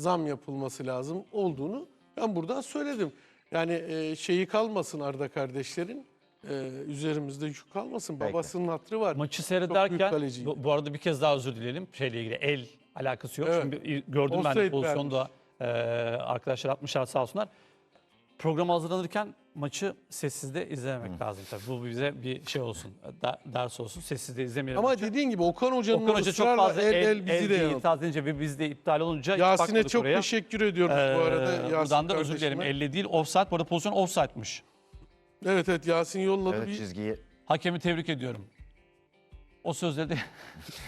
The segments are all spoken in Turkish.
zam yapılması lazım olduğunu ben buradan söyledim. Yani e, şeyi kalmasın Arda kardeşlerin e, üzerimizde yük kalmasın. Peki. Babasının hatırı var. Maçı seyrederken bu, bu arada bir kez daha özür dileyelim şeyle ilgili el alakası yok. Evet. Çünkü gördüm ben Offside pozisyonda e, arkadaşlar atmışlar sağ olsunlar. Programa hazırlanırken maçı sessizde izlememek lazım tabii. Bu bize bir şey olsun, da- ders olsun. Sessizde izlemeyelim. Ama maçı. dediğin gibi Okan Hoca'nın Okan Hoca çok ısrarla fazla el, el, el bizi de yanılttı. itiraz edince ve bizde iptal olunca hiç Yasin'e bakmadık çok oraya. teşekkür ediyoruz bu arada. Ee, Yasin buradan da özür dilerim. kardeşime. Elle değil offside. Bu arada pozisyon offside'mış. Evet evet Yasin yolladı. Evet bir... çizgiyi Hakemi tebrik ediyorum. O sözleri de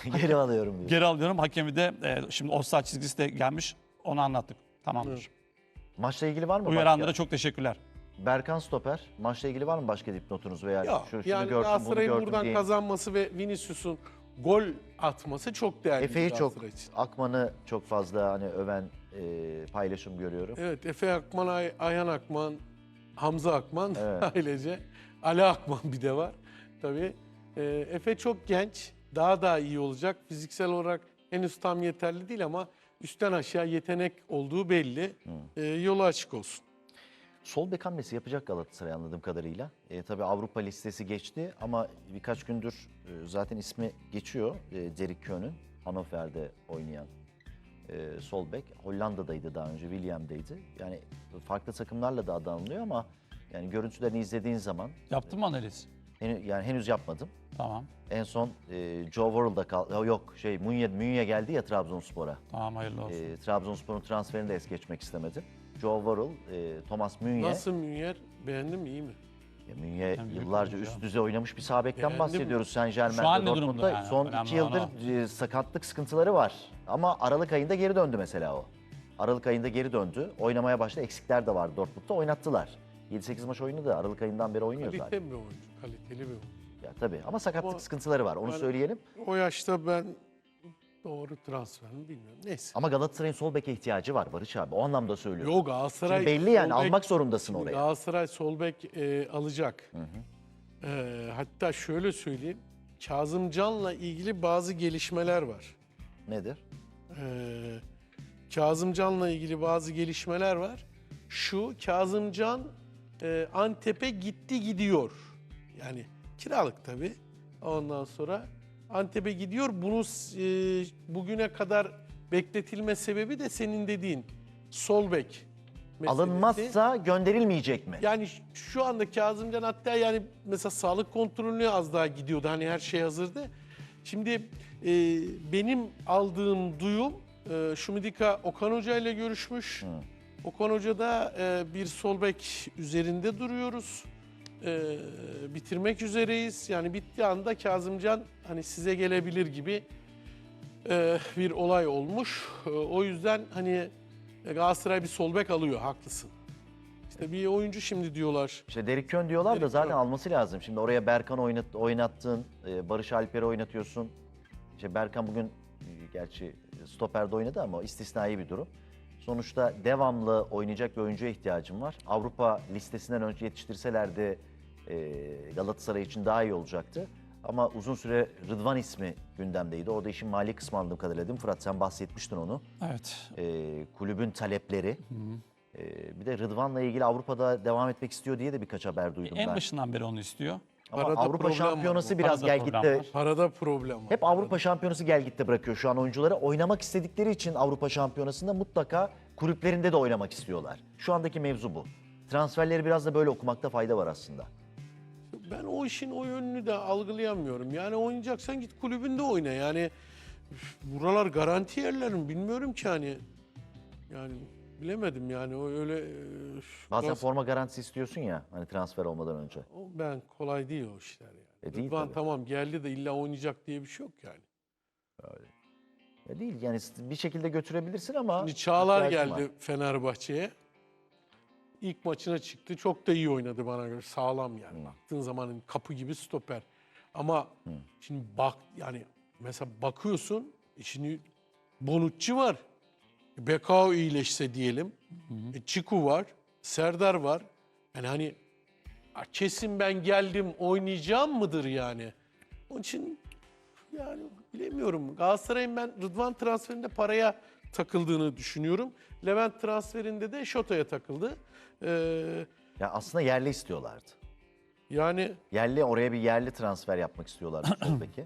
geri alıyorum diyor. geri alıyorum. Hakemi de e, şimdi offside çizgisi de gelmiş. Onu anlattık. Tamamdır. Maçla ilgili var mı? Uyaranlara başka? çok teşekkürler. Berkan Stoper. Maçla ilgili var mı başka dipnotunuz veya Ya, şu, şunu yani gördüm bunu Galatasaray'ın gördüm buradan diye. kazanması ve Vinicius'un gol atması çok değerli. Efe'yi çok, Galatasaray için. Akman'ı çok fazla hani öven e, paylaşım görüyorum. Evet Efe Akman, Ay- Ayhan Akman, Hamza Akman Evet. ailece. Ali Akman bir de var. Tabii e, Efe çok genç. Daha da iyi olacak. Fiziksel olarak henüz tam yeterli değil ama üstten aşağı yetenek olduğu belli. E, yolu açık olsun. Sol bek hamlesi yapacak Galatasaray anladığım kadarıyla. E, tabii Avrupa listesi geçti ama birkaç gündür e, zaten ismi geçiyor. E, Derek Köhn'ün Hannover'de oynayan e, sol bek. Hollanda'daydı daha önce, William'daydı. Yani farklı takımlarla da adı anılıyor ama yani görüntülerini izlediğin zaman Yaptın mı analiz? henüz, yani henüz yapmadım. Tamam. En son e, Joe Worrell'da kal yok şey Münye, Münye geldi ya Trabzonspor'a. Tamam hayırlı olsun. E, Trabzonspor'un transferini de es geçmek istemedim. Joe Worrell, e, Thomas Münye. Nasıl Münyer? Beğendin mi? iyi mi? Ya Münye Yani büyük yıllarca oyuncu üst düzey oynamış bir sağ bekten Beğendim. bahsediyoruz Saint Germain'de Şu an ne durumda Dortmund'da. yani? Son Önemli iki olan yıldır e, sakatlık sıkıntıları var. Ama Aralık ayında geri döndü mesela o. Aralık ayında geri döndü. Oynamaya başladı. Eksikler de vardı Dortmund'da. Oynattılar. 7-8 maç oynadı. Aralık ayından beri oynuyor zaten. Kaliteli bir oyuncu. Kaliteli bir oyuncu. Ya tabii ama sakatlık Ama- sıkıntıları var. Onu Yani- söyleyelim. O yaşta ben doğru transfer mi bilmiyorum. Neyse. Ama Galatasaray'ın sol beke ihtiyacı var Barış abi. O anlamda söylüyorum. Yok Galatasaray Şimdi belli yani bek- almak zorundasın oraya. Galatasaray sol bek e, alacak. E, hatta şöyle söyleyeyim. Kazımcan'la ilgili bazı gelişmeler var. Nedir? E, Kazımcan'la ilgili bazı gelişmeler var. Şu Kazımcan e, Antep'e gitti gidiyor. Yani kiralık tabii. Ondan sonra Antep'e gidiyor. Bunu e, bugüne kadar bekletilme sebebi de senin dediğin sol bek meselesi. Alınmazsa gönderilmeyecek mi? Yani şu anda Kazımcan hatta yani mesela sağlık kontrolüne az daha gidiyordu. Hani her şey hazırdı. Şimdi e, benim aldığım duyum e, Şumidika Okan Hoca ile görüşmüş. Okan Hoca da e, bir sol bek üzerinde duruyoruz. E, bitirmek üzereyiz. Yani bittiği anda Kazımcan hani size gelebilir gibi e, bir olay olmuş. E, o yüzden hani Galatasaray bir sol bek alıyor. Haklısın. İşte bir oyuncu şimdi diyorlar. İşte Derek Kön diyorlar da Derek zaten Kön. alması lazım. Şimdi oraya Berkan oynat, oynattın, e, Barış Alper'i oynatıyorsun. İşte Berkan bugün e, gerçi stoperde oynadı ama istisnai bir durum. Sonuçta devamlı oynayacak bir oyuncuya ihtiyacım var. Avrupa listesinden önce yetiştirselerdi e, Galatasaray için daha iyi olacaktı. Ama uzun süre Rıdvan ismi gündemdeydi. Orada işin mali kısmı anladığım kadarıyla değil mi? Fırat sen bahsetmiştin onu. Evet. E, kulübün talepleri. E, bir de Rıdvan'la ilgili Avrupa'da devam etmek istiyor diye de birkaç haber duydum En ben. başından beri onu istiyor. Ama Arada Avrupa var şampiyonası biraz Arada gel gitti. var. Parada problem var. Hep Avrupa şampiyonası gel gitti bırakıyor şu an oyuncuları. Oynamak istedikleri için Avrupa şampiyonasında mutlaka kulüplerinde de oynamak istiyorlar. Şu andaki mevzu bu. Transferleri biraz da böyle okumakta fayda var aslında. Ben o işin o yönünü de algılayamıyorum. Yani oynayacaksan git kulübünde oyna. Yani üf, buralar garanti yerler mi bilmiyorum ki hani. Yani bilemedim yani o öyle üf, Bazen Galatasaray- forma garantisi istiyorsun ya hani transfer olmadan önce. o ben kolay değil o işler yani. E, değil Rıdvan tabii. tamam geldi de illa oynayacak diye bir şey yok yani. Ya değil yani bir şekilde götürebilirsin ama Şimdi Çağlar ihtiyacın geldi var. Fenerbahçe'ye. İlk maçına çıktı. Çok da iyi oynadı bana göre. Sağlam yani. Baktığın zaman hani kapı gibi stoper. Ama şimdi bak yani mesela bakıyorsun e şimdi Bonucci var. Bekao iyileşse diyelim. E, Çiku var. Serdar var. Yani hani "Ha, kesin ben geldim oynayacağım mıdır yani? Onun için yani bilemiyorum. Galatasaray'ın ben Rıdvan transferinde paraya takıldığını düşünüyorum. Levent transferinde de Şota'ya takıldı. Ee, Ya aslında yerli istiyorlardı. yani Yerli oraya bir yerli transfer yapmak istiyorlardı sol beki.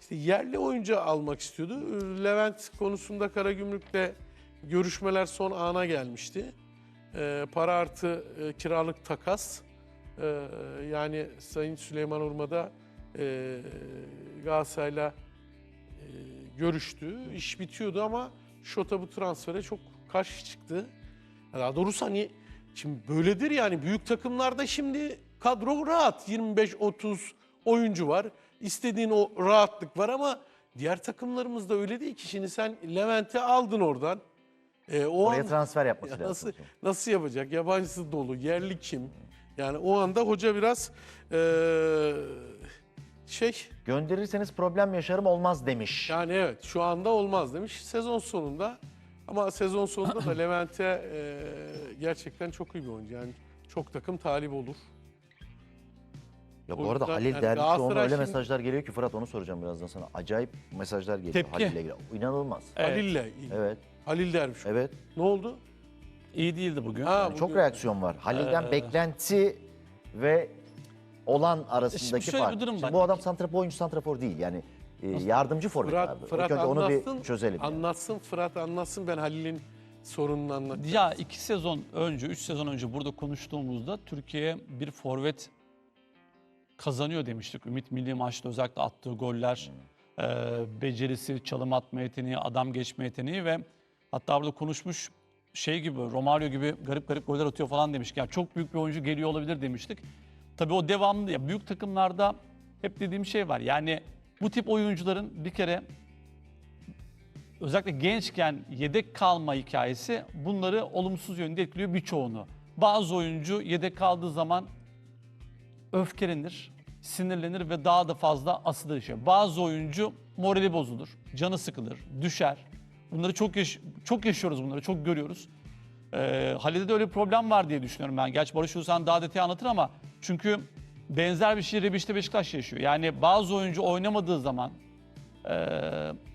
İşte yerli oyuncu almak istiyordu. Ee, Levent konusunda Karagümrük'le görüşmeler son ana gelmişti. Ee, para artı e, kiralık takas. Ee, yani Sayın Süleyman Urma'da e, Galatasaray'la e, görüştü. İş bitiyordu ama Şota bu transfere çok karşı çıktı. Daha doğrusu hani şimdi böyledir yani büyük takımlarda şimdi kadro rahat 25-30 oyuncu var. İstediğin o rahatlık var ama diğer takımlarımızda öyle değil ki. Şimdi sen Levent'i aldın oradan. E, o Oraya an- transfer yapması ya lazım. nasıl nasıl yapacak? Yabancısı dolu, yerli kim? Yani o anda hoca biraz eee, şey Gönderirseniz problem yaşarım olmaz demiş. yani evet şu anda olmaz demiş. Sezon sonunda ama sezon sonunda da Levent'e eee, gerçekten çok iyi bir oyuncu. Yani çok takım talip olur. Ya bu arada yüzden Halil yani Dervişoğlu'na Galatasaray öyle şimdi- mesajlar geliyor ki Fırat onu soracağım birazdan sana. Acayip mesajlar geliyor Tepki. Halil'le ilgili. İnanılmaz. Evet. Halil'le. Evet, Halil Derviş. evet. Ne oldu? İyi değildi bugün. Ha, Yani çok bugün- reaksiyon var. Halil'den Ee, beklenti ve olan arasındaki Şimdi şöyle fark. durum Şimdi var. bu adam santrafor oyuncu santrafor değil. Yani e, yardımcı forvet abi. Fırat, Fırat İlk önce onu bir çözelim. yani. Anlatsın Fırat anlatsın ben Halil'in sorununu anlatacağım. Ya iki sezon önce, üç sezon önce burada konuştuğumuzda Türkiye bir forvet kazanıyor demiştik. Ümit milli maçta özellikle attığı goller, e, becerisi, çalım atma yeteneği, adam geçme yeteneği ve hatta burada konuşmuş şey gibi Romario gibi garip garip goller atıyor falan demiştik. Yani çok büyük bir oyuncu geliyor olabilir demiştik. Tabii o devamlı ya büyük takımlarda hep dediğim şey var. Yani bu tip oyuncuların bir kere özellikle gençken yedek kalma hikayesi bunları olumsuz yönde etkiliyor birçoğunu. Bazı oyuncu yedek kaldığı zaman öfkelenir, sinirlenir ve daha da fazla asıda yaşıyor. Bazı oyuncu morali bozulur, canı sıkılır, düşer. Bunları çok yaş- çok yaşıyoruz bunları, çok görüyoruz. Ee, Halil'de de öyle bir problem var diye düşünüyorum ben. Gerçi Barış Ulusan daha detaylı anlatır ama çünkü benzer bir şey Rebiş'te Beşiktaş yaşıyor. Yani bazı oyuncu oynamadığı zaman e,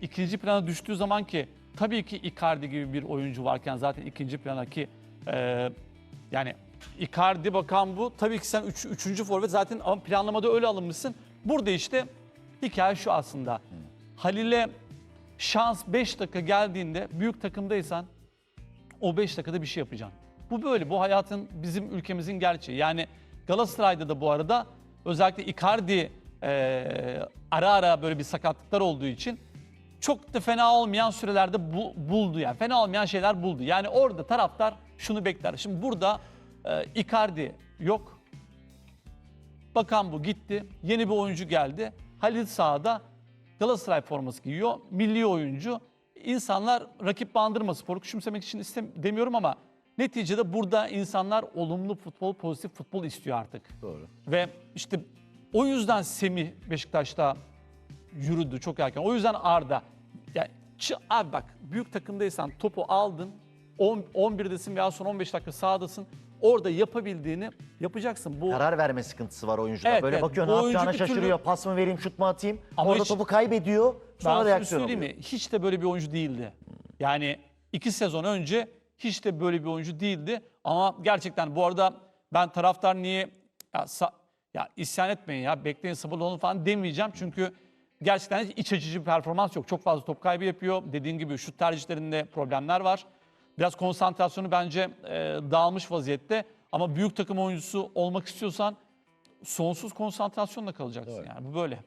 ikinci plana düştüğü zaman ki tabii ki Icardi gibi bir oyuncu varken zaten ikinci plana ki e, yani Icardi bakan bu. Tabii ki sen üç, üçüncü forvet zaten ama planlamada öyle alınmışsın. Burada işte hikaye şu aslında. Halil'e şans 5 dakika geldiğinde büyük takımdaysan o 5 dakikada bir şey yapacaksın. Bu böyle. Bu hayatın bizim ülkemizin gerçeği. Yani Galatasaray'da da bu arada özellikle Icardi e, ara ara böyle bir sakatlıklar olduğu için çok da fena olmayan sürelerde bu- buldu yani. Fena olmayan şeyler buldu. Yani orada taraftar şunu bekler. Şimdi burada e, Icardi yok. Bakan bu gitti. Yeni bir oyuncu geldi. Halil sahada Galatasaray forması giyiyor. Milli oyuncu. İnsanlar rakip bandırma sporu küçümsemek için istem demiyorum ama neticede burada insanlar olumlu futbol, pozitif futbol istiyor artık. Doğru. Ve işte o yüzden Semih Beşiktaş'ta yürüdü çok erken. O yüzden Arda. Ya çı- abi bak büyük takımdaysan topu aldın. 10 11'desin veya son 15 dakika sahadasın. Orada yapabildiğini yapacaksın. Bu Karar verme sıkıntısı var oyuncuda. Evet, Böyle evet. bakıyor Bu ne oyuncu yapacağını bir türlü- şaşırıyor. Pas mı vereyim, şut mu atayım? Ama Orada hiç- topu kaybediyor. Sonra Ben sana reaksiyon söyleyeyim oluyor. mi? Hiç de böyle bir oyuncu değildi. Yani iki sezon önce hiç de böyle bir oyuncu değildi. Ama gerçekten bu arada ben taraftar niye ya, sa- ya isyan etmeyin ya bekleyin sabırlı olun falan demeyeceğim. Çünkü gerçekten hiç iç açıcı bir performans yok. Çok fazla top kaybı yapıyor. Dediğin gibi şut tercihlerinde problemler var. Biraz konsantrasyonu bence e, dağılmış vaziyette. Ama büyük takım oyuncusu olmak istiyorsan sonsuz konsantrasyonla kalacaksın yani. Bu böyle.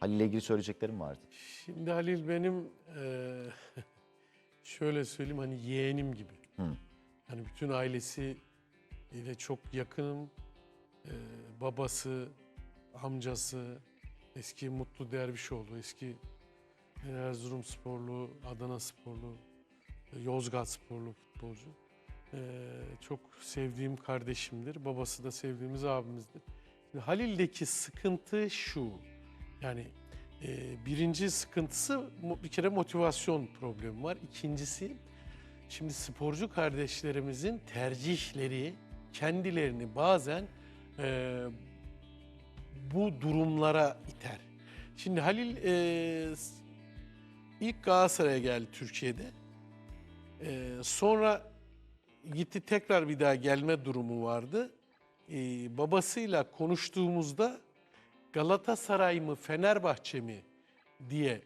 Halil'le ilgili söyleyeceklerim vardı. Şimdi Halil benim eee, şöyle söyleyeyim hani yeğenim gibi. Hani bütün ailesi ile çok yakınım. Eee, babası, amcası, eski Mutlu Dervişoğlu, eski Erzurum sporlu, Adana sporlu, Yozgat sporlu futbolcu. Eee, çok sevdiğim kardeşimdir. Babası da sevdiğimiz abimizdir. Şimdi Halil'deki sıkıntı şu. Yani e, birinci sıkıntısı bir kere motivasyon problemi var. İkincisi şimdi sporcu kardeşlerimizin tercihleri kendilerini bazen e, bu durumlara iter. Şimdi Halil e, ilk Galatasaray'a geldi Türkiye'de. Ee, sonra gitti tekrar bir daha gelme durumu vardı. Ee, babasıyla konuştuğumuzda Galatasaray mı Fenerbahçe mi diye